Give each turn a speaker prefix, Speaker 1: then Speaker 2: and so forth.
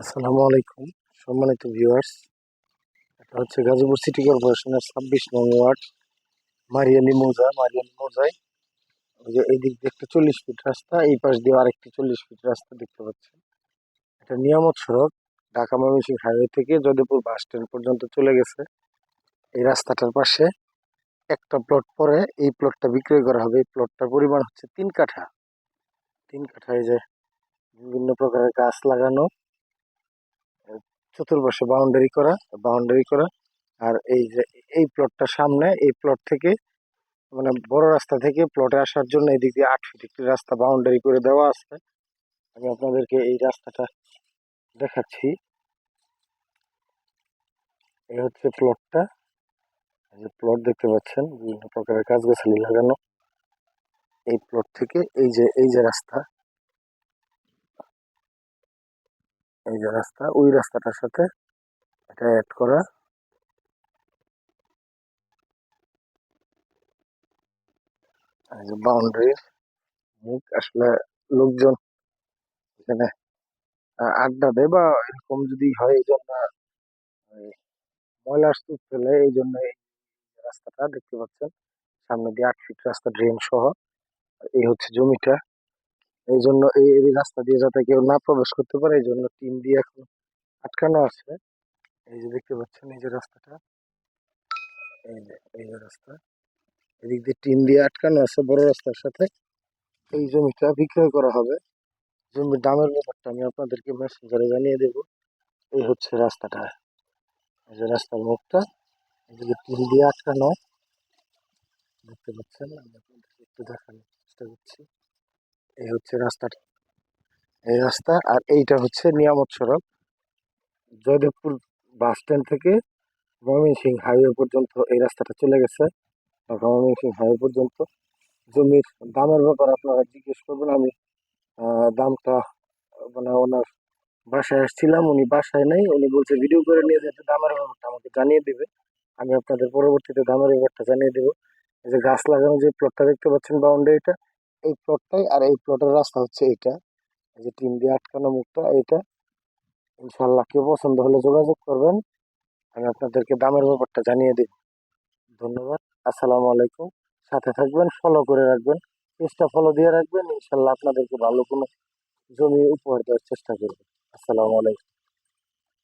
Speaker 1: আসসালামু আলাইকুম, সম্মানিত ভিউয়ার্স এটা হচ্ছে গাজীপুর সিটি কর্পোরেশনের ছাব্বিশ নং ওয়ার্ড মারিয়ালি মৌজা মারিয়ালি মৌজায় ওই যে এই দিক দিয়ে একটা চল্লিশ ফিট রাস্তা, এই পাশ দিয়ে আরেকটি চল্লিশ ফিট রাস্তা দেখতে পাচ্ছেন। এটা নিয়ামত সড়ক, ঢাকা ময়মনসিংহ হাইওয়ে থেকে যদুপুর বাস স্ট্যান্ড পর্যন্ত চলে গেছে। এই রাস্তাটার পাশে একটা প্লট পরে এই প্লটটা বিক্রয় করা হবে। এই প্লটটার পরিমাণ হচ্ছে তিন কাঠা। তিন কাঠা এই যে বিভিন্ন প্রকারের গাছ লাগানো চতুর্পাশে বাউন্ডারি করা বাউন্ডারি করা। আর এই যে, এই প্লটটার সামনে, এই প্লট থেকে মানে বড় রাস্তা থেকে প্লটে আসার জন্য এদিক দিয়ে আট ফিট একটি রাস্তা বাউন্ডারি করে দেওয়া আছে। আমি আপনাদেরকে এই রাস্তাটা দেখাচ্ছি। এই হচ্ছে প্লটটা যে প্লট দেখতে পাচ্ছেন, বিভিন্ন প্রকারের গাছগাছালি লাগানো। এই প্লট থেকে এই যে এই যে রাস্তা। এই যে রাস্তা, ওই রাস্তাটার সাথে এটা অ্যাড করা। বাউন্ডারির মুখ আসলে লোকজন এখানে আড্ডা দেয় বা এরকম যদি হয়, এই জন্য ময়লার স্তূপ ফেলে, এই জন্য এই রাস্তাটা দেখতে পাচ্ছেন। সামনে দিয়ে আট ফিট রাস্তা ড্রেন সহ এই হচ্ছে জমিটা। এই জন্য এই রাস্তা দিয়ে যাতে কেউ না প্রবেশ করতে পারে এই জন্য টিন দিয়ে এখন আটকানো আছে। এই যে দেখতে পাচ্ছেন, এই যে রাস্তাটা। এই যে এই যে রাস্তা। এদিক দিয়ে টিন দিয়ে আটকানো আছে বড় রাস্তার সাথে। এই জমিটা বিক্রয় করা হবে। জমির দামের ব্যাপারটা আমি আপনাদেরকে মেসেঞ্জারে জানিয়ে দেব। এই হচ্ছে রাস্তাটা। এই যে রাস্তার মুখটা, এদিকে টিন দিয়ে আটকানো। দেখতে পাচ্ছেন, আমি আপনাদেরকে একটু দেখানোর চেষ্টা করছি। এই হচ্ছে রাস্তাটা। এই রাস্তা আর এইটা হচ্ছে নিয়ামত সড়ক। জয়দেবপুর বাস স্ট্যান্ড থেকে ময়মনসিংহ হাইওয়ে পর্যন্ত এই রাস্তাটা চলে গেছে। ঢাকা ময়মনসিংহ হাইওয়ে পর্যন্ত। জমির দামের ব্যাপার আপনারা জিজ্ঞেস করবেন, আমি দামটা মানে ওনার বাসায় আসছিলাম, উনি বাসায় নেই, উনি বলছে ভিডিও করে নিয়ে যেতে, দামের ব্যাপারটা আমাকে জানিয়ে দেবে। আমি আপনাদের পরবর্তীতে দামের ব্যাপারটা জানিয়ে দেবো। এই যে গাছ লাগানো যে প্লটটা দেখতে পাচ্ছেন বাউন্ডারিটা এই প্লটটাই আর এই প্লটের রাস্তা হচ্ছে এই যে টিন দিয়ে আটকানো মুখটা, এইটা। ইনশাল্লাহ কেউ পছন্দ হলে যোগাযোগ করবেন। আমি আপনাদেরকে দামের ব্যাপারটা জানিয়ে দিব ধন্যবাদ, আসসালামু আলাইকুম। সাথে থাকবেন ফলো করে রাখবেন। পেজটা ফলো দিয়ে রাখবেন। ইনশাল্লাহ আপনাদেরকে ভালো কোনো জমি উপহার দেওয়ার চেষ্টা করবেন আসসালামু আলাইকুম।